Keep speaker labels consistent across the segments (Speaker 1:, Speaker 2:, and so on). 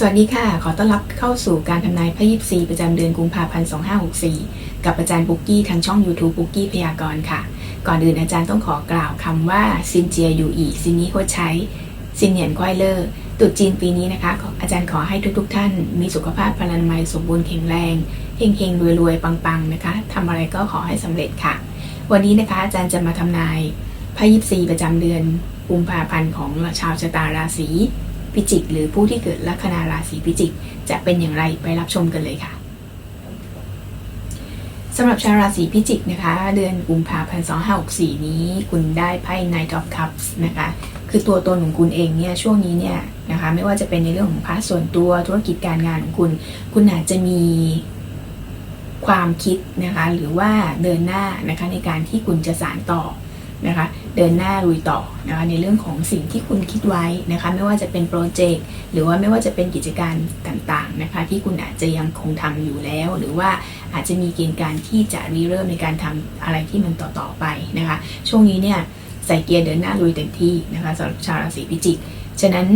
Speaker 1: สวัสดีค่ะ ขอต้อนรับเข้าสู่การทำนายไพ่ยิปซีประจำเดือนกุมภาพันธ์2564 กับอาจารย์ปุกกี้ทางช่อง YouTube ปุกกี้พยากรณ์ค่ะ ก่อนอื่นอาจารย์ต้องขอกล่าวคำว่าซินเจียอยู่อีซินนี้โคใช้ซินเหนียนควายเลอร์ตรุษจีนปีนี้นะคะ อาจารย์ขอให้ทุกๆทท่าน มีสุขภาพพลานามัยสมบูรณ์แข็งแรงเฮงๆรวยๆ ปังๆนะคะทำอะไรก็ขอให้สำเร็จค่ะ วันนี้นะคะอาจารย์จะมาทำนายไพ่ยิปซีประจำเดือนกุมภาพันธ์ของชาวชะตาราศี พิจิก หรือผู้ที่เกิดลัคนาราศีพิจิก จะเป็นอย่างไรไปรับชมกันเลยค่ะสำหรับชาวราศีพิจิกนะคะ เดือนกุมภาพันธ์2564 นี้ คุณได้ไพ่ Knight of Cups นะคะ คือตัวตนของคุณเองเนี่ยช่วงนี้เนี่ยนะคะไม่ว่าจะเป็นในเรื่องของพาร์ทส่วนตัวธุรกิจการงานของคุณ คุณอาจจะมีความคิดนะคะหรือว่าเดินหน้านะคะในการที่คุณจะสานต่อ นะคะเดินหน้าลุยต่อนะคะในเรื่องของสิ่งที่คุณคิดไว้นะคะไม่ว่าจะเป็นโปรเจกต์หรือว่าไม่ว่าจะเป็นกิจการต่างๆนะคะที่คุณอาจจะยังคงทำอยู่แล้ว หรือว่าอาจจะมีเกณฑ์การที่จะรีเริ่มในการทำอะไรที่มันต่อๆไปนะคะช่วงนี้เนี่ยใส่เกียร์เดินหน้าลุยเต็มที่นะคะสำหรับชาวราศีพิจิกฉะนั้น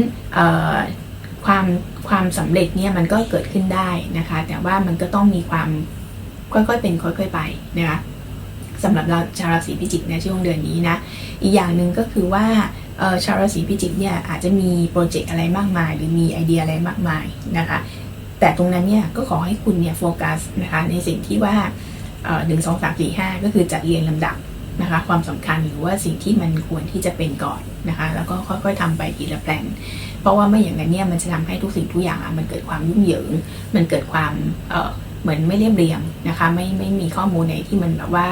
Speaker 1: ความความสำเร็จเนี่ยมันก็เกิดขึ้นได้นะคะ แต่ว่ามันก็ต้องมีความค่อยๆเป็นค่อยๆไปนะคะ สำหรับเราชาวราศีพิจิกในช่วงเดือนนี้นะอีกอย่างหนึ่งก็คือว่าชาวราศีพิจิกเนี่ยอาจจะมีโปรเจกต์อะไรมากมาย หรือมีไอเดียอะไรมากมายนะคะแต่ตรงนั้นเนี่ยก็ขอให้คุณเนี่ยโฟกัสนะคะในสิ่งที่ว่าหนึ่งสองสามสี่ห้าก็คือจัดเรียงลำดับนะคะความสำคัญหรือว่าสิ่งที่มันควรที่จะเป็นก่อนนะคะแล้วก็ค่อยๆทำไปทีละแปลนเพราะว่าไม่อย่างนั้นเนี่ยมันจะทำให้ทุกสิ่งทุกอย่างมันเกิดความยุ่งเหยิง มันเกิดความเหมือนไม่เรียบเรียงนะคะไม่ไม่มีข้อมูลในที่มันแบบว่า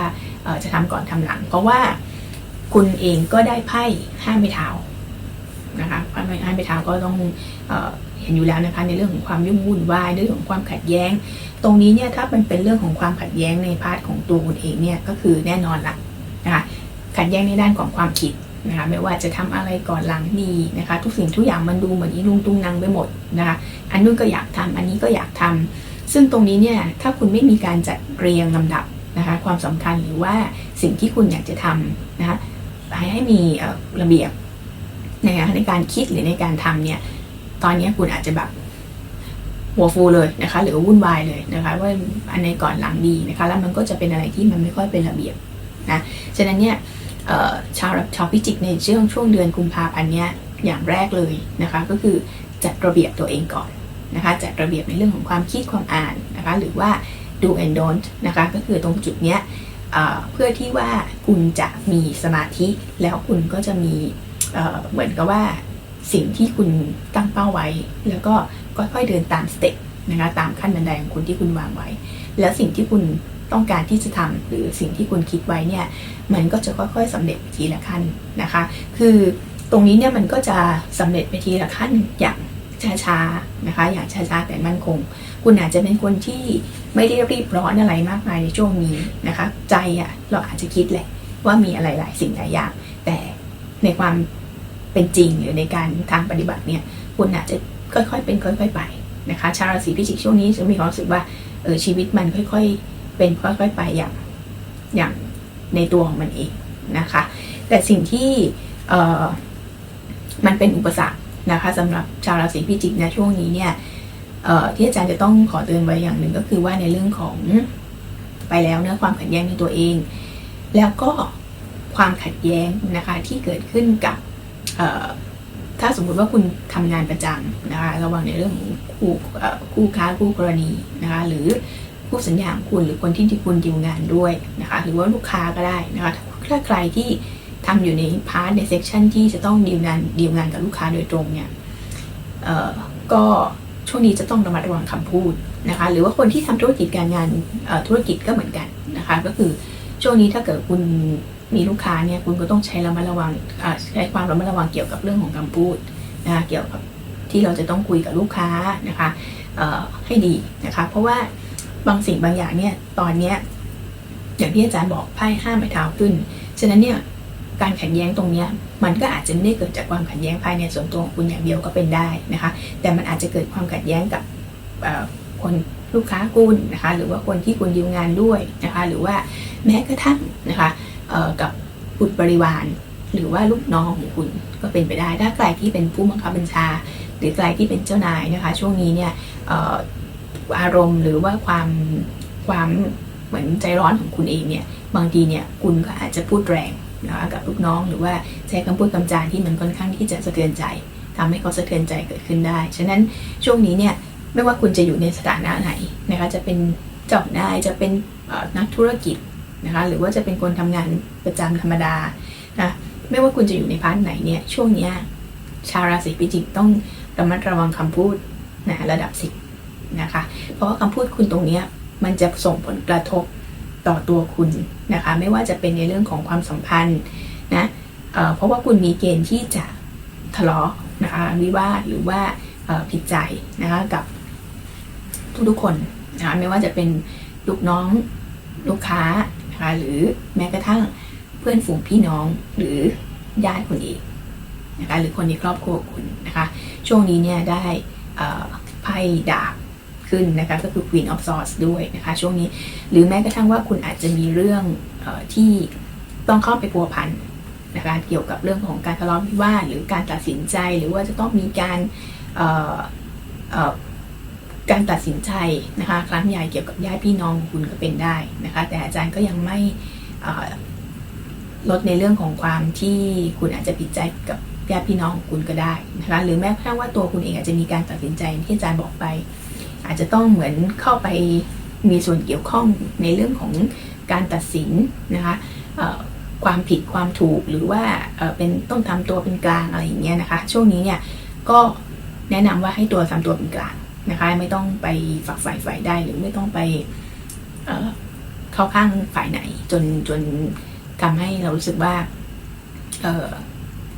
Speaker 1: จะทำก่อนทำหลัง เพราะว่าคุณเองก็ได้ไพ่ห้าไม้เท้านะคะไพ่ห้าไม้เท้าก็ต้องเอเห็นอยู่แล้วนะคะในเรื่องของความยุ่งวุ่นวายเรื่องของความขัดแย้ง ตรงนี้เนี่ยถ้ามันเป็นเรื่องของความขัดแย้งในพาร์ทของตัวคุณเองเนี่ยก็คือแน่นอนละนะคะขัดแย้งในด้านของความคิดนะคะไม่ว่าจะทำอะไรก่อนหลังดีนะคะ ทุกสิ่งทุกอย่างมันดูเหมือนอีลุงตุงนางไปหมดนะคะอันนู้นก็อยากทำอันนี้ก็อยากทำซึ่งตรงนี้เนี่ยถ้าคุณไม่มีการจัดเรียงลำดับ นะคะความสำคัญหรือว่าสิ่งที่คุณอยากจะทำนะคะให้ให้มีระเบียบนะคะในการคิดหรือในการทำเนี่ยตอนนี้คุณอาจจะแบบหัวฟูเลยนะคะ หรือวุ่นวายเลยนะคะ ว่าอันในก่อนหลังดีนะคะ แล้วมันก็จะเป็นอะไรที่มันไม่ค่อยเป็นระเบียบนะฉะนั้นเนี่ยชาวชาวพิจิกในช่วงช่วงเดือนกุมภาพันธ์เนี้ยอย่างแรกเลยนะคะ ก็คือจัดระเบียบตัวเองก่อนนะคะจัดระเบียบในเรื่องของความคิดความอ่านนะคะ หรือว่า do and don't นะคะก็คือตรงจุดเนี้ยเพื่อที่ว่าคุณจะมีสมาธิ แล้วคุณก็จะมีเหมือนกับว่าสิ่งที่คุณตั้งเป้าไว้ แล้วก็ค่อยๆเดินตามสเต็ปนะคะตามขั้นบันไดของคุณที่คุณวางไว้ แล้วสิ่งที่คุณต้องการที่จะทำหรือสิ่งที่คุณคิดไว้เนี่ยมันก็จะค่อยๆสำเร็จทีละขั้นนะคะ คือตรงนี้เนี่ยมันก็จะสำเร็จไปทีละขั้นอย่างช้าๆนะคะอย่างช้าๆแต่มั่นคง คุณอาจจะเป็นคนที่ไม่ได้รีบร้อนอะไรมากมายในช่วงนี้นะคะ ใจอะ่ะเราอาจจะคิดแหละว่ามีอะไรหลายสิ่งหลายอย่าง แต่ในความเป็นจริงหรือในการทางปฏิบัติเนี่ยคุณอาจจะค่อยๆ เป็นค่อย ๆ ไปนะคะ ชาวราศีพิจิกช่วงนี้จะมีความรู้สึกว่าเออชีวิตมันค่อย ๆ เป็นค่อยๆไปอย่างอย่างในตัวของมันเองนะคะ แต่สิ่งที่เออมันเป็นอุปสรรคนะคะสำหรับชาวราศีพิจิกในช่วงนี้เนี่ย ที่อาจารย์จะต้องขอเตือนไว้อย่างหนึ่งก็คือว่าในเรื่องของไปแล้วเนื้อความขัดแย้งในตัวเอง แล้วก็ความขัดแย้งนะคะที่เกิดขึ้นกับถ้าสมมุติว่าคุณทำงานประจำนะคะระหว่างในเรื่องของคู่คู่ค้าคู่กรณีนะคะหรือคู่สัญญาของคุณหรือคนที่ที่คุณดีลงานด้วยนะคะหรือว่าลูกค้าก็ได้นะคะถ้าใครที่ทำอยู่ในพาร์ทในเซสชันที่จะต้องดีลงานดีลงานกับลูกค้าโดยตรงเนี่ยก็ ช่วงนี้จะต้องระมัดระวังคำพูดนะคะ หรือว่าคนที่ทำธุรกิจการงานธุรกิจก็เหมือนกันนะคะ ก็คือช่วงนี้ถ้าเกิดคุณมีลูกค้าเนี่ยคุณก็ต้องใช้ระมัดระวังใช้ความระมัดระวังเกี่ยวกับเรื่องของคำพูดนะคะเกี่ยวกับที่เราจะต้องคุยกับลูกค้านะคะให้ดีนะคะ เพราะว่าบางสิ่งบางอย่างเนี่ยตอนเนี้ยอย่างที่อาจารย์บอกไพ่ห้ามไม่เท้าขึ้น ฉะนั้นเนี่ย การขัดแย้งตรงนี้มันก็อาจจะไม่ได้เกิดจากความขัดแย้งภายในส่วนตัวของคุณอย่างเดียวก็เป็นได้นะคะ แต่มันอาจจะเกิดความขัดแย้งกับคนลูกค้าคุณนะคะหรือว่าคนที่คุณดีลงานด้วยนะคะหรือว่าแม้กระทั่งนะคะกับบุตรบริวาร หรือว่าลูกน้องของคุณก็เป็นไปได้ ถ้าใครที่เป็นผู้บังคับบัญชา หรือใครที่เป็นเจ้านายนะคะ ช่วงนี้เนี่ยอารมณ์หรือว่าความความเหมือนใจร้อนของคุณเองเนี่ยบางทีเนี่ยคุณก็อาจจะพูดแรง นะคะกับลูกน้องหรือว่าใช้คำพูดคำจาที่มันค่อนข้างที่จะสะเทือนใจทำให้เขาสะเทือนใจเกิดขึ้นได้ ฉะนั้นช่วงนี้เนี่ยไม่ว่าคุณจะอยู่ในสถานะไหนนะคะจะเป็นเจ้านายจะเป็นนักธุรกิจนะคะหรือว่าจะเป็นคนทำงานประจำธรรมดานะไม่ว่าคุณจะอยู่ในพาร์ทไหนเนี่ยช่วงนี้ชาวราศีพิจิกต้องระมัดระวังคำพูดนะระดับสิบนะคะเพราะว่าคำพูดคุณตรงนี้มันจะส่งผลกระทบ ต่อตัวคุณนะคะไม่ว่าจะเป็นในเรื่องของความสัมพันธ์นะเเพราะว่าคุณมีเกณฑ์ที่จะทะเลาะนะคะวิวาทหรือว่าผิดใจนะคะกับทุกๆคนนะคะไม่ว่าจะเป็นลูกน้องลูกค้านะคะหรือแม้กระทั่งเพื่อนฝูงพี่น้องหรือญาติคนเองนะคะหรือคนในครอบครัวคุณนะคะช่วงนี้เนี่ยได้ไพ่ดาบ ขึ้นนะคะก็คือ Queen of Swords ด้วยนะคะช่วงนี้หรือแม้กระทั่งว่าคุณอาจจะมีเรื่องออที่ต้องเข้าไปพัวพันนะคะเกี่ยวกับเรื่องของการทะเลาะวิวาทหรือการตัดสินใจหรือว่าจะต้องมีการการตัดสินใจนะคะครั้งใหญ่เกี่ยวกับญาติพี่น้องของคุณก็เป็นได้นะคะแต่อาจารย์ก็ยังไม่ลดในเรื่องของความที่คุณอาจจะผิดใจกับญาติพี่น้องของคุณก็ได้นะคะหรือแม้กระทั่งว่าตัวคุณเองอาจจะมีการตัดสินใจที่อาจารย์บอกไป อาจจะต้องเหมือนเข้าไปมีส่วนเกี่ยวข้องในเรื่องของการตัดสินนะคะความผิดความถูกหรือว่าเป็นต้องทำตัวเป็นกลางอะไรอย่างเงี้ยนะคะ ช่วงนี้เนี่ยก็แนะนำว่าให้ตัวทำตัวเป็นกลางนะคะ ไม่ต้องไปฝักฝ่ายฝ่ายใดหรือไม่ต้องไปเข้าข้างฝ่ายไหน จนจนทำให้เรารู้สึกว่าเ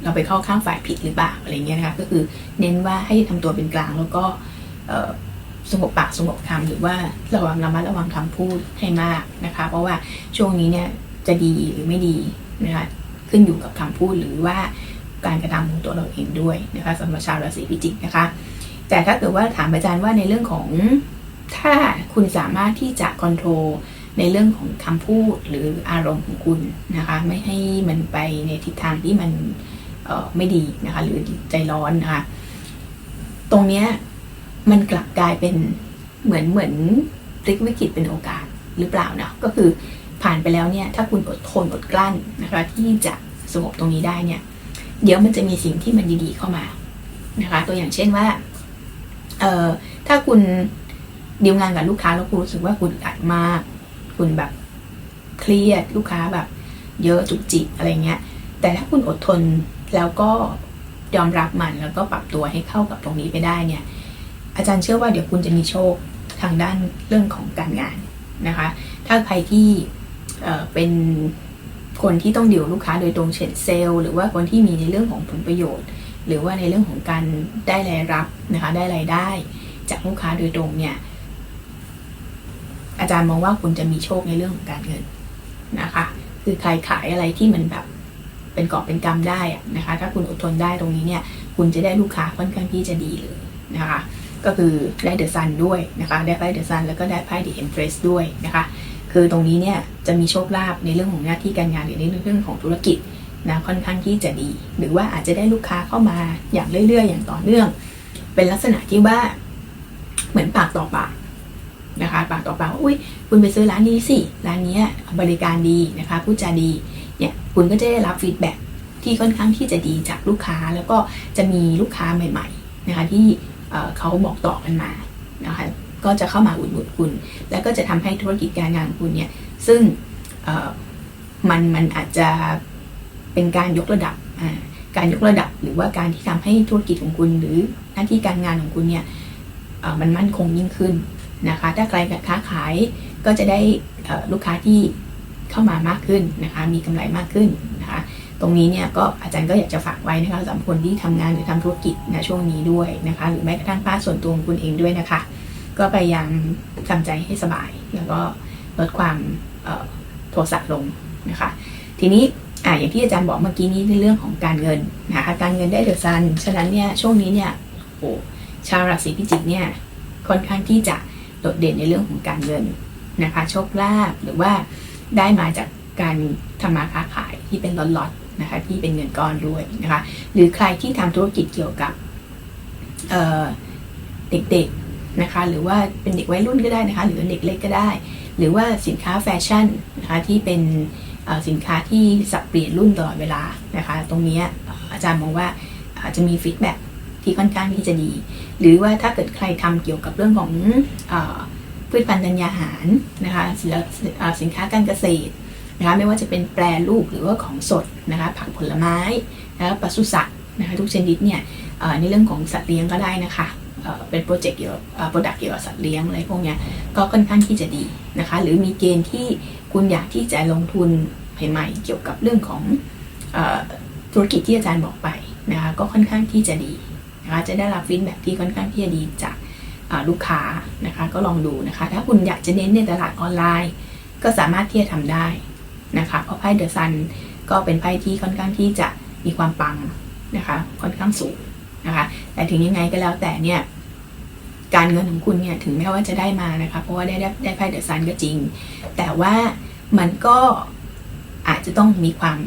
Speaker 1: เราไปเข้าข้างฝ่ายผิดหรือเปล่าอะไรเงี้ยนะคะก็คือเน้นว่าให้ทำตัวเป็นกลางแล้วก็ สงบปากสงบคำหรือว่าระวังระมัดระวังคำพูดให้มากนะคะ เพราะว่าช่วงนี้เนี่ยจะดีหรือไม่ดีนะคะขึ้นอยู่กับคำพูดหรือว่าการกระทำของตัวเราเองด้วยนะคะสำหรับชาวราศีพิจิกนะคะ แต่ถ้าเกิดว่าถามอาจารย์ว่าในเรื่องของถ้าคุณสามารถที่จะคอนโทรลในเรื่องของคำพูดหรืออารมณ์ของคุณนะคะ ไม่ให้มันไปในทิศทางที่มันไม่ดีนะคะ หรือใจร้อนนะคะ ตรงเนี้ย มันกลับกลายเป็นเหมือนเหมือนพลิกวิกฤตเป็นโอกาสหรือเปล่านะก็คือผ่านไปแล้วเนี่ยถ้าคุณอดทนอดกลั้นนะคะที่จะสงบตรงนี้ได้เนี่ยเดี๋ยวมันจะมีสิ่งที่มันดีๆเข้ามานะคะตัวอย่างเช่นว่าเอ่อถ้าคุณดีลงานกับลูกค้าแล้วคุณรู้สึกว่าคุณอัดมาก คุณแบบเครียดลูกค้าแบบ เยอะจุกจิกอะไรเงี้ย แต่ถ้าคุณอดทนแล้วก็ยอมรับมันแล้วก็ปรับตัวให้เข้ากับตรงนี้ไปได้เนี่ย อาจารย์เชื่อว่าเดี๋ยวคุณจะมีโชคทางด้านเรื่องของการงานนะคะ ถ้าใครที่เเป็นคนที่ต้องดีลลูกค้าโดยตรงเช่นเซลล์หรือว่าคนที่มีในเรื่องของผลประโยชน์ หรือว่าในเรื่องของการได้รายรับนะคะได้รายได้ จากลูกค้าโดยตรงเนี่ยอาจารย์มองว่าคุณจะมีโชคในเรื่องของการเงินนะคะ คือใครขายอะไรที่มันแบบเป็นกอบเป็นกำได้นะคะ ถ้าคุณอดทนได้ตรงนี้เนี่ย คุณจะได้ลูกค้าค่อนข้างที่จะดีเลยนะคะ ก็คือได้เดอะซันด้วยนะคะ ได้ไพ่เดอะซันแล้วก็ได้ไพ่เดอะเอ็มเพรสด้วยนะคะ คือตรงนี้เนี่ยจะมีโชคลาภในเรื่องของหน้าที่การงานหรือในเรื่องของธุรกิจนะค่อนข้างที่จะดี หรือว่าอาจจะได้ลูกค้าเข้ามาอย่างเรื่อย ๆ อย่างต่อเนื่อง เป็นลักษณะที่ว่าเหมือนปากต่อปากนะคะปากต่อปากว่าอุ้ยคุณไปซื้อร้านนี้สิ ร้านนี้บริการดีนะคะพูดจาดีเนี่ยคุณก็จะได้รับฟีดแบ็ที่ค่อนข้างที่จะดีจากลูกค้าแล้วก็จะมีลูกค้าใหม่ ๆ นะคะที่ เขาบอกต่อกันมานะคะก็จะเข้ามาอุดหนุนคุณ แล้วก็จะทำให้ธุรกิจการงานคุณเนี่ยซึ่งมันมันอาจจะเป็นการยกระดับการยกระดับหรือว่าการที่ทำให้ธุรกิจของคุณ หรือหน้าที่การงานของคุณเนี่ยมันมั่นคงยิ่งขึ้นนะคะ ถ้าใครค้าขายก็จะได้ลูกค้าที่เข้ามามากขึ้นนะคะ มีกำไรมากขึ้นนะคะ ตรงนี้เนี่ยก็อาจารย์ก็อยากจะฝากไว้นะคะสำหรับคนที่ทำงานหรือทำธุรกิจในช่วงนี้ด้วยนะคะ หรือแม้กระทั่งภาคส่วนตัวของคุณเองด้วยนะคะ ก็พยายามทำใจให้สบาย แล้วก็ลดความโทสะลงนะคะ ทีนี้อ่าอย่างที่อาจารย์บอกเมื่อกี้นี้ในเรื่องของการเงินนะคะการเงินได้เดือดซันฉะนั้นเนี่ยช่วงนี้เนี่ยโอ้ชาวราศีพิจิกเนี่ยค่อนข้างที่จะโดดเด่นในเรื่องของการเงินนะคะโชคลาภหรือว่าได้มาจากการทำมาค้าขายที่เป็นล็อต นะคะที่เป็นเงินก้อนด้วยนะคะหรือใครที่ทำธุรกิจเกี่ยวกับเเด็กๆนะคะหรือว่าเป็นเด็กวัยรุ่นก็ได้นะคะหรือเด็กเล็กก็ได้ หรือว่าสินค้าแฟชั่นนะคะที่เป็นสินค้าที่สับเปลี่ยนรุ่นตลอดเวลานะคะตรงนี้อาจารย์มองว่าอาจจะมีฟีดแบ็ที่ค่อนข้างที่จะดี หรือว่าถ้าเกิดใครทำเกี่ยวกับเรื่องของอพืชพันธุ์ธัญญาหารนะคะสสินค้าการเกษตร นะคะไม่ว่าจะเป็นแปรรูปหรือว่าของสดนะคะผักผลไม้นะคะปศุสัตว์นะคะทุกชนิดเนี่ยในเรื่องของสัตว์เลี้ยงก็ได้นะคะเป็นโปรเจกต์เกี่ยวกับโปรดักต์เกี่ยวกับสัตว์เลี้ยงอะไรพวกเนี้ยก็ค่อนข้างที่จะดีนะคะหรือมีเกณฑ์ที่คุณอยากที่จะลงทุนใหม่ๆเกี่ยวกับเรื่องของอธุรกิจที่อาจารย์บอกไปนะคะก็ค่อนข้างที่จะดีนะคะจะได้รับฟีดแบ็ที่ค่อนข้างที่จะดีจากลูกค้านะคะก็ลองดูนะคะถ้าคุณอยากจะเน้นในตลาดออนไลน์ ก็สามารถที่จะทำได้ นะคะเพราะไพ่เดอะซันก็เป็นไพ่ที่ค่อนข้างที่จะมีความปังนะคะค่อนข้างสูงนะคะแต่ถึงยังไงก็แล้วแต่เนี่ยการเงินของคุณเนี่ยถึงแม้ว่าจะได้มานะคะเพราะว่าได้ได้ได้ไพ่เดอะซันก็จริง แต่ว่ามันก็อาจจะต้องมีความ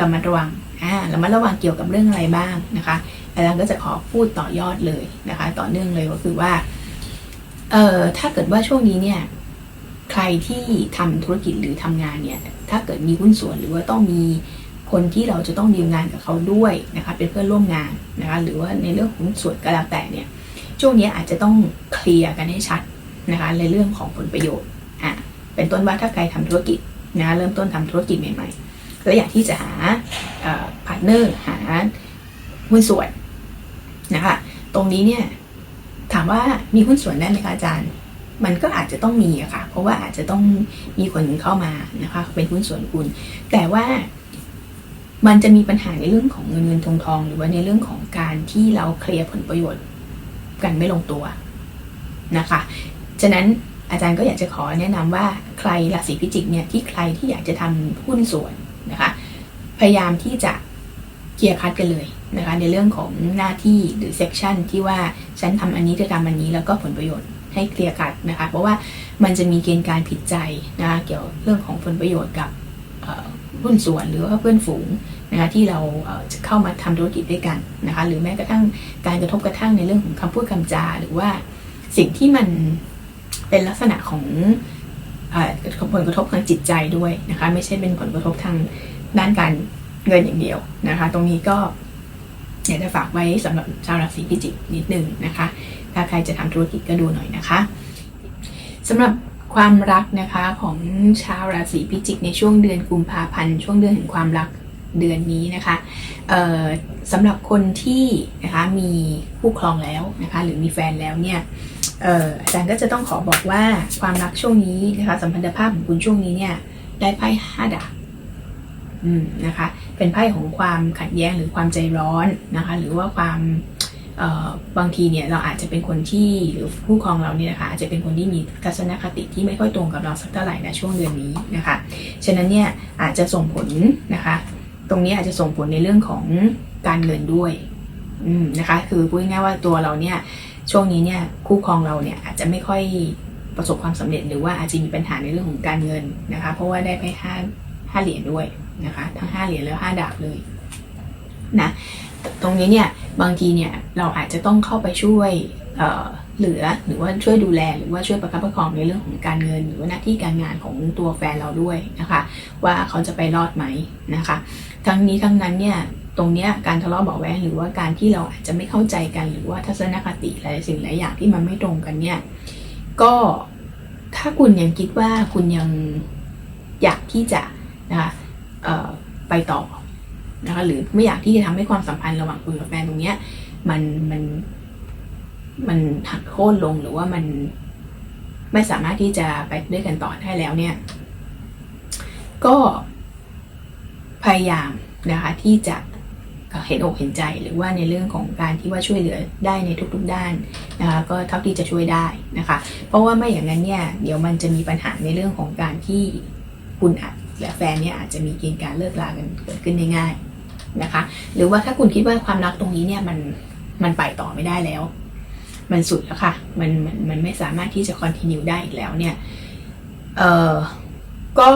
Speaker 1: ระมัดระวังอ่าระมัดระวังเกี่ยวกับเรื่องอะไรบ้างนะคะอาจารย์ก็จะขอพูดต่อยอดเลยนะคะ ต่อเนื่องเลยก็คือว่าเอ่อถ้าเกิดว่าช่วงนี้เนี่ย ใครที่ทำธุรกิจหรือทำงานเนี่ยถ้าเกิดมีหุ้นส่วนหรือว่าต้องมีคนที่เราจะต้องดีลงานกับเขาด้วยนะคะเป็นเพื่อนร่วมงานนะคะหรือว่าในเรื่องหุ้นส่วนก็แล้วแต่เนี่ยช่วงนี้อาจจะต้องเคลียร์กันให้ชัดนะคะในเรื่องของผลประโยชน์อะเป็นต้นว่าถ้าใครทำธุรกิจนะเริ่มต้นทำธุรกิจใหม่ๆแล้วอยากที่จะหาพาร์ทเนอร์หาหุ้นส่วนนะคะตรงนี้เนี่ยถามว่ามีหุ้นส่วนได้ไหมคะอาจารย์ มันก็อาจจะต้องมีอะค่ะ เพราะว่าอาจจะต้องมีคนเข้ามานะคะเป็นหุ้นส่วนคุณ แต่ว่ามันจะมีปัญหาในเรื่องของเงินเงินทองทอง หรือว่าในเรื่องของการที่เราเคลียร์ผลประโยชน์กันไม่ลงตัวนะคะ ฉะนั้นอาจารย์ก็อยากจะขอแนะนำว่าใครราศีพิจิกเนี่ยที่ใครที่อยากจะทำหุ้นส่วนนะคะ พยายามที่จะเคลียร์คัดกันเลยนะคะ ในเรื่องของหน้าที่หรือเซกชันที่ว่าฉันทำอันนี้จะทำอันนี้แล้วก็ผลประโยชน์ ให้เคลียร์คัดนะคะ เพราะว่ามันจะมีเกณฑ์การผิดใจนะคะเกี่ยวเรื่องของผลประโยชน์กับหุ้นส่วนหรือว่าเพื่อนฝูงนะคะที่เราจะเข้ามาทำธุรกิจด้วยกันนะคะ หรือแม้กระทั่งการกระทบกระทั่งในเรื่องของคำพูดคำจา หรือว่าสิ่งที่มันเป็นลักษณะของผลกระทบทางจิตใจด้วยนะคะ ไม่ใช่เป็นผลกระทบทางด้านการเงินอย่างเดียวนะคะ ตรงนี้ก็อยากจะฝากไว้สำหรับชาวราศีพิจิกนิดนึงนะคะ ถ้าใครจะทำธุรกิจก็ดูหน่อยนะคะสำหรับความรักนะคะของชาวราศีพิจิกในช่วงเดือนกุมภาพันธ์ช่วงเดือนแห่งความรักเดือนนี้นะคะสำหรับคนที่นะคะมีคู่ครองแล้วนะคะหรือมีแฟนแล้วเนี่ยอาจารย์ก็จะต้องขอบอกว่าความรักช่วงนี้นะคะสัมพันธภาพของคุณช่วงนี้เนี่ยได้ไพ่ห้าดาบนะคะเป็นไพ่ของความขัดแย้งหรือความใจร้อนนะคะหรือว่าความ บางทีเนี่ยเราอาจจะเป็นคนที่หรือผู้ครองเราเนี่ยนะคะอาจจะเป็นคนที่มีทัศนคติที่ไม่ค่อยตรงกับเราสักเท่าไหร่นะช่วงเดือนนี้นะคะ ฉะนั้นเนี่ยอาจจะส่งผลนะคะ ตรงนี้อาจจะส่งผลในเรื่องของการเงินด้วยนะคะ คือพูดง่ายๆว่าตัวเราเนี่ยช่วงนี้เนี่ยคู่ครองเราเนี่ยอาจจะไม่ค่อยประสบความสำเร็จหรือว่าอาจจะมีปัญหาในเรื่องของการเงินนะคะ เพราะว่าได้ไปห้าห้าเหรียญด้วยนะคะ ทั้งห้าเหรียญแล้วห้าดาบเลยนะ ตรงนี้เนี่ยบางทีเนี่ยเราอาจจะต้องเข้าไปช่วยเหลือหรือว่าช่วยดูแลหรือว่าช่วยประคับประคองในเรื่องของการเงิน หรือว่าหน้าที่การงานของตัวแฟนเราด้วยนะคะ ว่าเขาจะไปรอดไหมนะคะ ทั้งนี้ทั้งนั้นเนี่ยตรงเนี้ยการทะเลาะเบาแวงหรือว่าการที่เราอาจจะไม่เข้าใจกันหรือว่าทัศนคติหลายสิ่งหลายอย่างที่มันไม่ตรงกันเนี่ยก็ถ้าคุณยังคิดว่าคุณยังอยากที่จะนะคะไปต่อ นะคะหรือไม่อยากที่จะทำให้ความสัมพันธ์ระหว่างคุณกับแฟนตรงเนี้ย มันมันมันหักโค่นลงหรือว่ามันไม่สามารถที่จะไปด้วยกันต่อได้แล้วเนี่ย ก็พยายามนะคะที่จะเห็นอกเห็นใจหรือว่าในเรื่องของการที่ว่าช่วยเหลือได้ในทุกๆด้านนะคะก็เท่าที่จะช่วยได้นะคะ เพราะว่าไม่อย่างนั้นเนี่ยเดี๋ยวมันจะมีปัญหาในเรื่องของการที่คุณอาจ และแฟนเนี่ยอาจจะมีเกณฑ์การเลิกลากันเกิดขึ้นได้ง่ายนะคะ หรือว่าถ้าคุณคิดว่าความรักตรงนี้เนี่ยมันมันไปต่อไม่ได้แล้ว มันสุดแล้วค่ะมันมันมันไม่สามารถที่จะคอนติเนียได้อีกแล้วเนี่ยเออก็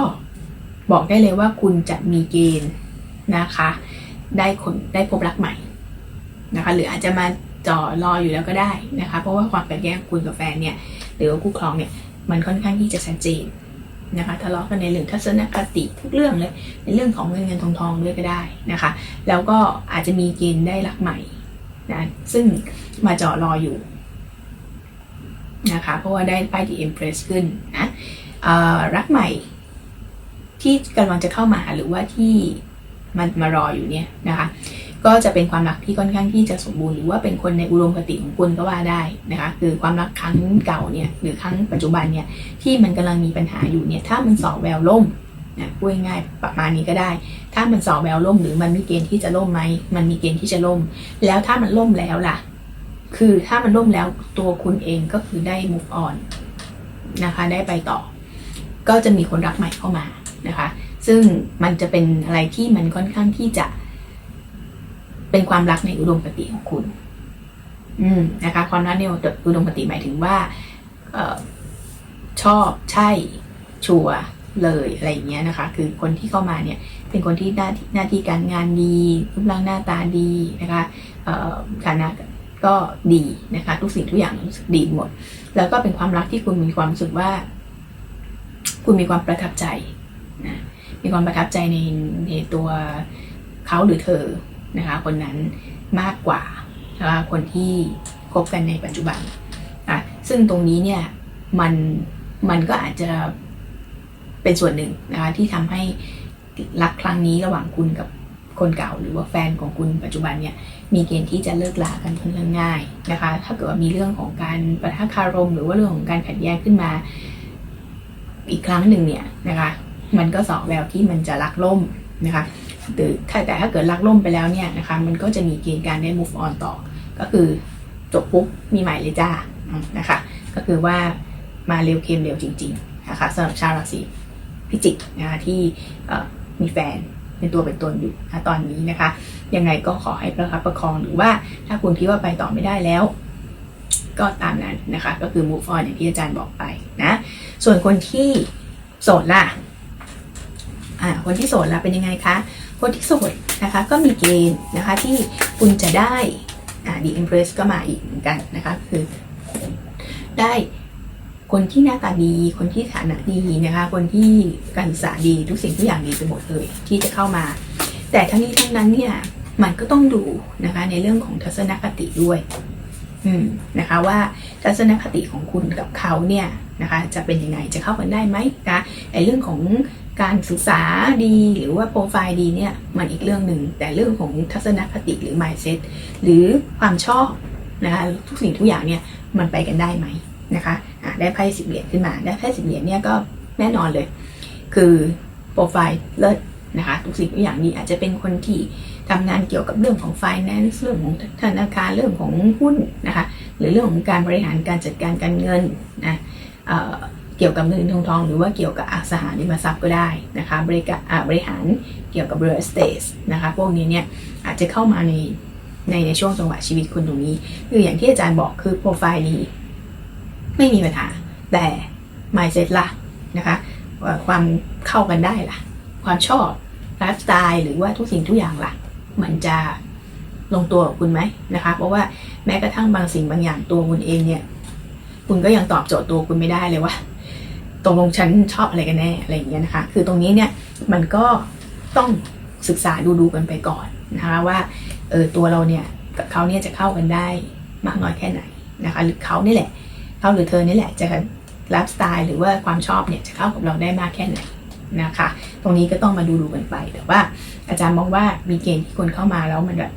Speaker 1: บอกได้เลยว่าคุณจะมีเกณฑ์นะคะ ได้คนได้พบรักใหม่นะคะ หรืออาจจะมาจ่อรออยู่แล้วก็ได้นะคะ เพราะว่าความขัดแย้งของคุณกับแฟนเนี่ย หรือว่าคู่ครองเนี่ย มันค่อนข้างที่จะชัดเจน นะคะทะเลาะกันในเรื่องทัศนคติทุกเรื่องเลยในเรื่องของเงินเงินทองทองด้วยก็ได้นะคะ แล้วก็อาจจะมีเกณฑ์ได้รักใหม่นะซึ่งมาเจาะรออยู่นะคะเพราะว่าได้ป้ายดีเอ็มเพรสขึ้นนะรักใหม่ที่กำลังจะเข้ามาหรือว่าที่มันมารออยู่เนี่ยนะคะ ก็จะเป็นความรักที่ค่อนข้างที่จะสมบูรณ์หรือว่าเป็นคนในอุดมคติของคุณก็ว่าได้นะคะคือความรักครั้งเก่าเนี่ยหรือครั้งปัจจุบันเนี่ยที่มันกำลังมีปัญหาอยู่เนี่ยถ้ามันสอบแววล่มนะพูดง่ายๆประมาณนี้ก็ได้ ถ้ามันสอบแววล่มหรือมันมีเกณฑ์ที่จะล่มไหมมันมีเกณฑ์ที่จะล่ม แล้วถ้ามันล่มแล้วล่ะ คือถ้ามันล่มแล้วตัวคุณเองก็คือได้ move on นะคะได้ไปต่อ ก็จะมีคนรักใหม่เข้ามานะคะ ซึ่งมันจะเป็นอะไรที่มันค่อนข้างที่จะ เป็นความรักในอุดมคติของคุณ อืมนะคะ ความรักในอุดมคติหมายถึงว่าเออชอบใช่ชัวร์เลยอะไรอย่างเงี้ยนะคะ คือคนที่เข้ามาเนี่ย เป็นคนที่หน้าที่หน้าที่การงานดีรูปร่างหน้าตาดีนะคะฐานะก็ดีนะคะ ทุกสิ่งทุกอย่างรู้สึกดีหมด แล้วก็เป็นความรักที่คุณมีความรู้สึกว่า คุณมีความประทับใจนะมีความประทับใจในในตัวเขาหรือเธอ นะคะคนนั้นมากกว่าคนที่คบกันในปัจจุบันอะซึ่งตรงนี้เนี่ยมันมันก็อาจจะเป็นส่วนหนึ่งนะคะที่ทำให้รักครั้งนี้ระหว่างคุณกับคนเก่าหรือว่าแฟนของคุณปัจจุบันเนี่ยมีเกณฑ์ที่จะเลิกลากันค่อนข้างง่ายนะคะ ถ้าเกิดว่ามีเรื่องของการประทะคารม หรือว่าเรื่องของการขัดแย้งขึ้นมา อีกครั้งหนึ่งเนี่ยนะคะ มันก็สอบแววที่มันจะรักล่มนะคะ แต่ถ้าเกิดรักล่มไปแล้วเนี่ยนะคะมันก็จะมีเกณฑ์การได้ move on ต่อ ก็คือจบปุ๊บมีใหม่เลยจ้านะคะ ก็คือว่ามาเร็วเค็มเร็วจริงๆนะคะสำหรับชาวราศีพิจิกนะคะที่มีแฟนเป็นตัวเป็นตนอยู่นะตอนนี้นะคะ ยังไงก็ขอให้ประคับประคองหรือว่าถ้าคุณคิดว่าไปต่อไม่ได้แล้ว ก็ตามนั้นนะคะ ก็คือ move on อย่างที่อาจารย์บอกไปนะส่วนคนที่โสดล่ะอ่าคนที่โสดล่ะเป็นยังไงคะ คนที่โสดนะคะก็มีเกณฑ์นะคะที่คุณจะได้อ่า the empress ก็มาอีกเหมือนกันนะคะคือได้คนที่หน้าตาดี คนที่ฐานะดีนะคะ คนที่การศึกษาดีทุกสิ่งทุกอย่างดีไปหมดเลยที่จะเข้ามา แต่ทั้งนี้ทั้งนั้นเนี่ยมันก็ต้องดูนะคะในเรื่องของทัศนคติด้วย อืมนะคะ ว่าทัศนคติของคุณกับเขาเนี่ยนะคะ จะเป็นยังไงจะเข้ากันได้ไหมนะไอเรื่องของ การศึกษาดีหรือว่าโปรไฟล์ดีเนี่ยมันอีกเรื่องหนึ่ง แต่เรื่องของทัศนคติหรือ mindset หรือความชอบนะคะทุกสิ่งทุกอย่างเนี่ยมันไปกันได้ไหมนะคะะได้ไพ่สิบเหรียญขึ้นมา ได้ไพ่สิบเหรียญเนี่ยก็แน่นอนเลย คือโปรไฟล์เลิศนะคะทุกสิ่งทุกอย่างนี้อาจจะเป็นคนที่ทำงานเกี่ยวกับเรื่องของ finance เรื่องของธนาคารเรื่องของหุ้นนะคะหรือเรื่องของการบริหารการจัดการการเงินนะ เกี่ยวกับเงินทองทอง หรือว่าเกี่ยวกับอสังหาริมทรัพย์ก็ได้นะคะบริการบริหารเกี่ยวกับ real estate นะคะพวกนี้เนี่ยอาจจะเข้ามาในในในช่วงจังหวะชีวิตคุณตรงนี้คืออย่างที่อาจารย์บอกคือโปรไฟล์ดีไม่มีปัญหา แต่ mindset ล่ะนะคะความเข้ากันได้ล่ะ ความชอบไลฟ์สไตล์หรือว่าทุกสิ่งทุกอย่างล่ะ มันจะลงตัวกับคุณไหมนะคะ เพราะว่าแม้กระทั่งบางสิ่งบางอย่างตัวคุณเองเนี่ย คุณก็ยังตอบโจทย์ตัวคุณไม่ได้เลยว่า ตรงลงฉันชอบอะไรกันแน่อะไรอย่างเงี้ยนะคะ คือตรงนี้เนี่ยมันก็ต้องศึกษาดูดูกันไปก่อนนะคะว่าเออตัวเราเนี่ยกับเขาเนี่ยจะเข้ากันได้มากน้อยแค่ไหนนะคะหรือเขานี่แหละเขาหรือเธอนี่แหละจะไลฟ์สไตล์หรือว่าความชอบเนี่ยจะเข้ากับเราได้มากแค่ไหนนะคะ ตรงนี้ก็ต้องมาดูดูกันไป แต่ว่าอาจารย์มองว่ามีเกณฑ์ที่คนเข้ามาแล้วมันแบบ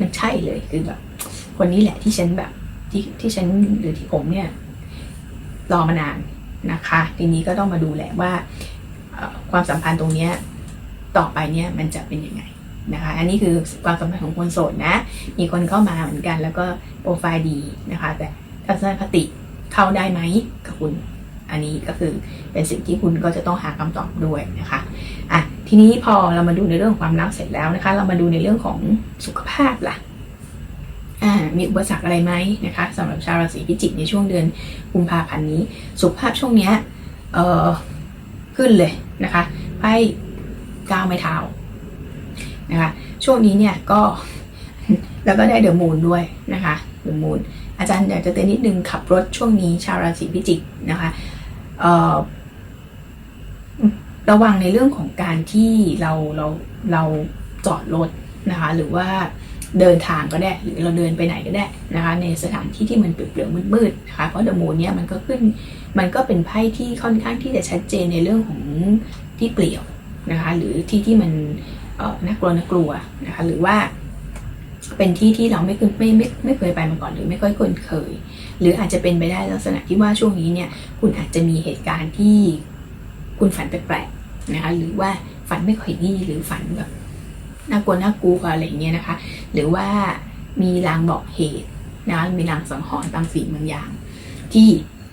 Speaker 1: มันใช่เลยคือแบบคนนี้แหละที่ฉันแบบที่ที่ฉันหรือที่ผมเนี่ยรอมานาน นะคะ ทีนี้ก็ต้องมาดูแหละว่าความสัมพันธ์ตรงนี้ต่อไปเนี่ยมันจะเป็นยังไงนะคะ อันนี้คือความสัมพันธ์ของคนโสดนะ มีคนเข้ามาเหมือนกัน แล้วก็โปรไฟล์ดีนะคะ แต่ทัศนคติเข้าได้ไหมกับคุณ อันนี้ก็คือเป็นสิ่งที่คุณก็จะต้องหาคำตอบด้วยนะคะอะทีนี้พอเรามาดูในเรื่องความรักเสร็จแล้วนะคะ เรามาดูในเรื่องของสุขภาพล่ะอ่า มีอุปสรรคอะไรไหมนะคะสำหรับชาวราศีพิจิกในช่วงเดือนกุมภาพันธ์นี้ สุขภาพช่วงนี้เออขึ้นเลยนะคะไพ่ก้าวไม้เท้านะคะช่วงนี้เนี่ยก็แล้วก็ได้เดอะมูนด้วยนะคะเดอะมูนอาจารย์อยากจะเตือนนิดนึงขับรถช่วงนี้ชาวราศีพิจิกนะคะเออระวังในเรื่องของการที่เราเราเราจอดรถนะคะหรือว่า เดินทางก็ได้หรือเราเดินไปไหนก็ได้นะคะในสถานที่ที่มันเปลี่ยวๆมืดๆนะคะเพราะเดอะมูนเนี่ยมันก็ขึ้นมันก็เป็นไพ่ที่ค่อนข้างที่จะชัดเจนในเรื่องของที่เปลี่ยวนะคะหรือที่ที่มันน่ากลัวน่ากลัวนะคะหรือว่าเป็นที่ที่เราไม่เคยไม่ไม่ไม่เคยไปมาก่อนหรือไม่ค่อยคุ้นเคย หรืออาจจะเป็นไปได้ลักษณะที่ว่าช่วงนี้เนี่ยคุณอาจจะมีเหตุการณ์ที่คุณฝันแปลกๆนะคะหรือว่าฝันไม่ค่อยดีหรือฝันแบบ น่ากลัวน่ากลัวอะไรอย่างเงี้ยนะคะ หรือว่ามีลางบอกเหตุนะคะมีลางสังหรณ์บางสิ่งบางอย่าง ที่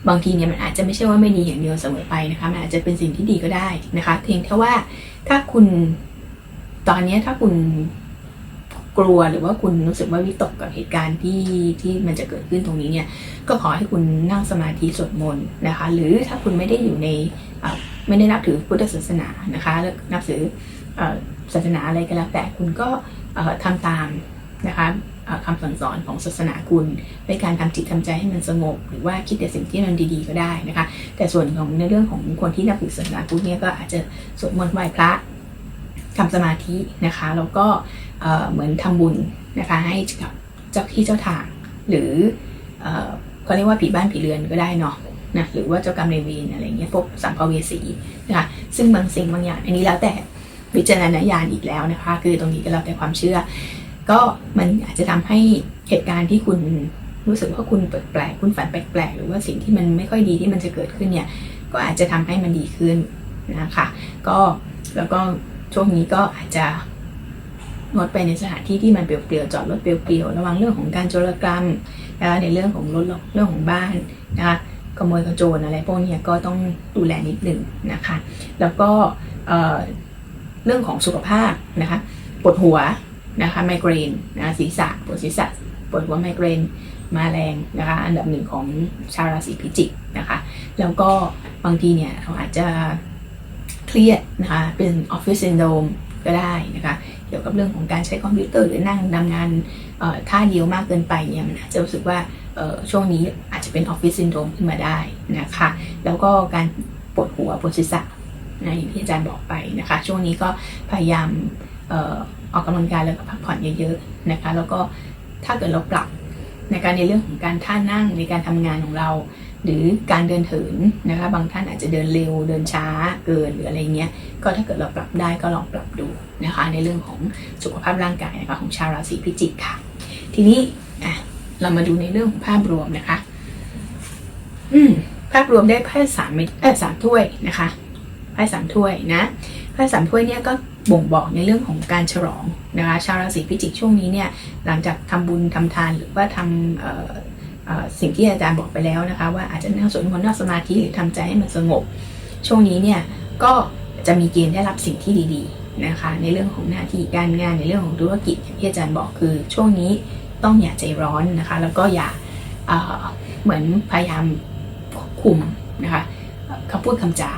Speaker 1: บางทีเนี่ยมันอาจจะไม่ใช่ว่าไม่ดีอย่างเดียวเสมอไปนะคะมันอาจจะเป็นสิ่งที่ดีก็ได้นะคะเพียงแค่ว่าถ้าคุณตอนนี้ถ้าคุณกลัวหรือว่าคุณรู้สึกว่าวิตกกับเหตุการณ์ที่ที่มันจะเกิดขึ้นตรงนี้เนี่ย ก็ขอให้คุณนั่งสมาธิสวดมนต์นะคะ หรือถ้าคุณไม่ได้อยู่ในไม่ได้นับถือพุทธศาสนานะคะนับถืออ ศาสนาอะไรก็แล้วแต่คุณก็เอ่อทำตามนะคะคำสั่งสอนของศาสนาคุณด้วยการทำจิตทำใจให้มันสงบ หรือว่าคิดแต่สิ่งที่มันดีๆก็ได้นะคะ แต่ส่วนของในเรื่องของคนที่นับถือศาสนาพุทธเนี่ยก็อาจจะสวดมนต์ไหว้พระทำสมาธินะคะแล้วก็เหมือนทำบุญนะคะให้กับเจ้าที่เจ้าทาง หรือเอ่อเขาเรียกว่าผีบ้านผีเรือนก็ได้เนาะนะหรือว่าเจ้ากรรมนายเวรอะไรเงี้ยพวกสัมภเวสีนะคะซึ่งบางสิ่งบางอย่างอันนี้แล้วแต่ วิจารณญาณอีกแล้วนะคะ คือตรงนี้ก็แล้วแต่ความเชื่อ ก็มันอาจจะทำให้เหตุการณ์ที่คุณรู้สึกว่าคุณแปลกๆคุณฝันแปลกๆ หรือว่าสิ่งที่มันไม่ค่อยดีที่มันจะเกิดขึ้นเนี่ย ก็อาจจะทำให้มันดีขึ้นนะคะ ก็แล้วก็ช่วงนี้ก็อาจจะงดไปในสถานที่ที่มันเปลี่ยวๆจอดรถเปลี่ยวๆระวังเรื่องของการโจรกรรมนะคะในเรื่องของรถเรื่องของบ้านนะคะขโมยขโจรอะไรพวกนี้ก็ต้องดูแลนิดหนึ่งนะคะ แล้วก็ เรื่องของสุขภาพนะคะปวดหัวนะคะไมเกรนนะศีรษะปวดศีรษะปวดหัวไมเกรนมาแรงนะคะอันดับหนึ่งของชาวราศีพิจิกนะคะแล้วก็บางทีเนี่ยเราอาจจะเครียดนะคะเป็นออฟฟิศซินโดมก็ได้นะคะเกี่ยวกับเรื่องของการใช้คอมพิวเตอร์หรือนั่งทำงานท่าเดียวมากเกินไปเนี่ยมันอาจจะรู้สึกว่าช่วงนี้อาจจะเป็นออฟฟิศซินโดรมขึ้นมาได้นะคะแล้วก็การปวดหัวปวดศีรษะ นะอย่างที่อาจารย์บอกไปนะคะ ช่วงนี้ก็พยายามออกกำลังกายแล้วก็พักผ่อนเยอะๆนะคะ แล้วก็ถ้าเกิดเราปรับในการในเรื่องของการท่านั่งในการทำงานของเรา หรือการเดินเถินนะคะ บางท่านอาจจะเดินเร็วเดินช้าเกินหรืออะไรเงี้ยก็ถ้าเกิดเราปรับได้ก็ลองปรับดูนะคะ ในเรื่องของสุขภาพร่างกายนะคะของชาวราศีพิจิกค่ะ ทีนี้อะเรามาดูในเรื่องของภาพรวมนะคะ อืมภาพรวมได้ไพ่สามเม็ดเออสามถ้วยนะคะ ไพ่สามถ้วยนะไพ่สามถ้วยเนี่ยก็บ่งบอกในเรื่องของการฉลองนะคะชาวราศีพิจิกช่วงนี้เนี่ยหลังจากทำบุญทำทานหรือว่าทำสิ่งที่อาจารย์บอกไปแล้วนะคะ ว่าอาจจะนั่งสวดมนต์นั่งสมาธิหรือทำใจให้มันสงบ ช่วงนี้เนี่ยก็จะมีเกณฑ์ได้รับสิ่งที่ดีๆนะคะในเรื่องของหน้าที่การงานในเรื่องของธุรกิจอย่างที่อาจารย์บอกคือช่วงนี้ต้องอย่าใจร้อนนะคะแล้วก็อย่าเเหมือนพยายามคุมนะคะคำพูดคำจา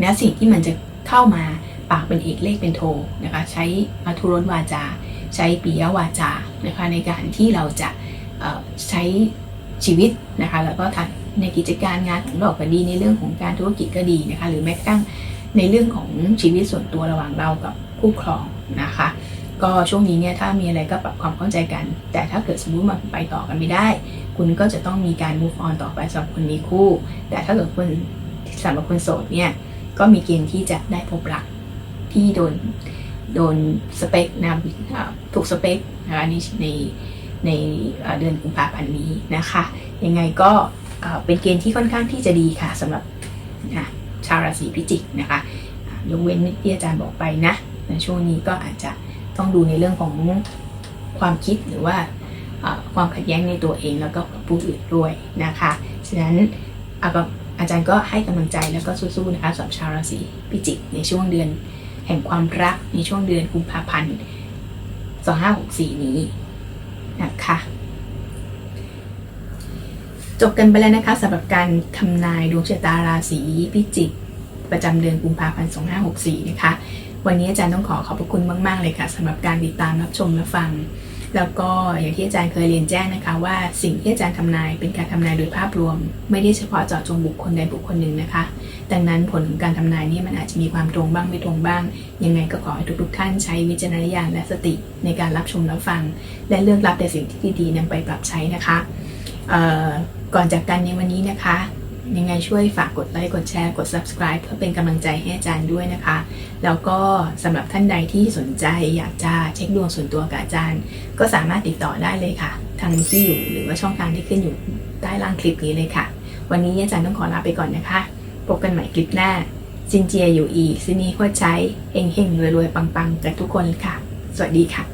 Speaker 1: นะสิ่งที่มันจะเข้ามาปากเป็นเอกเลขเป็นโทนะคะใช้มัทุรสวาจา ใช้ปิยวาจานะคะในการที่เราจะใช้ชีวิตนะคะแล้วก็ทำในกิจการงานของเราก็ดีในเรื่องของการธุรกิจก็ดีนะคะหรือแม้กระทั่งในเรื่องของชีวิตส่วนตัวระหว่างเรากับคู่ครองนะคะก็ช่วงนี้เนี่ยถ้ามีอะไรก็ปรับความเข้าใจกัน แต่ถ้าเกิดสมมติมันไปต่อกันไม่ได้ คุณก็จะต้องมีการ move on ต่อไปสำหรับคนมีคู่ แต่ถ้าเกิดคุณสำหรับคนโสดเนี่ย ก็มีเกณฑ์ที่จะได้พบรักที่โดนโดนสเปคนะถูกสเปคนะคะในในในเดือนกุมภาพันธ์นี้นะคะ ยังไงก็เป็นเกณฑ์ที่ค่อนข้างที่จะดีค่ะสำหรับอะชาวราศีพิจิกนะคะยกเว้นที่อาจารย์บอกไปนะในช่วงนี้ก็อาจจะต้องดูในเรื่องของความคิดหรือว่าความขัดแย้งในตัวเองแล้วก็กับผู้อื่นด้วยนะคะ ฉะนั้นอะก็ อาจารย์ก็ให้กำลังใจแล้วก็สู้ๆนะคะสำหรับชาวราศีพิจิกในช่วงเดือน แห่งความรักในช่วงเดือนกุมภาพันธ์2564 นี้นะคะจบกันไปแล้วนะคะสำหรับการทำนายดวงชะตาราศีพิจิก ประจำเดือนกุมภาพันธ์2564 นะคะ วันนี้อาจารย์ต้องขอขอบพระคุณมาก ๆ เลยค่ะสำหรับการติดตามรับชมและฟัง แล้วก็อย่างที่อาจารย์เคยเรียนแจ้งนะคะ ว่าสิ่งที่อาจารย์ทำนายเป็นการทำนายโดยภาพรวม ไม่ได้เฉพาะเจาะจงบุคคลใดบุคคลหนึ่งนะคะ ดังนั้นผลของการทำนายนี้มันอาจจะมีความตรงบ้างไม่ตรงบ้าง ยังไงก็ขอให้ทุกๆท่านใช้วิจารณญาณและสติในการรับชมรับฟัง และเลือกรับแต่สิ่งที่ดีๆนำไปปรับใช้นะคะก่อนจากกันในวันนี้นะคะ ยังไงช่วยฝากกดไลค์กดแชร์กด subscribe เพื่อเป็นกำลังใจให้อาจารย์ด้วยนะคะ แล้วก็สำหรับท่านใดที่สนใจอยากจะเช็คดวงส่วนตัวกับอาจารย์ ก็สามารถติดต่อได้เลยค่ะ ทางที่อยู่หรือว่าช่องทางที่ขึ้นอยู่ใต้ล่างคลิปนี้เลยค่ะ วันนี้อาจารย์ต้องขอลาไปก่อนนะคะ พบกันใหม่คลิปหน้าจินเจียอยู่อีซินีหัวใจเฮงเฮงรวยๆปังๆกับทุกคนค่ะ สวัสดีค่ะ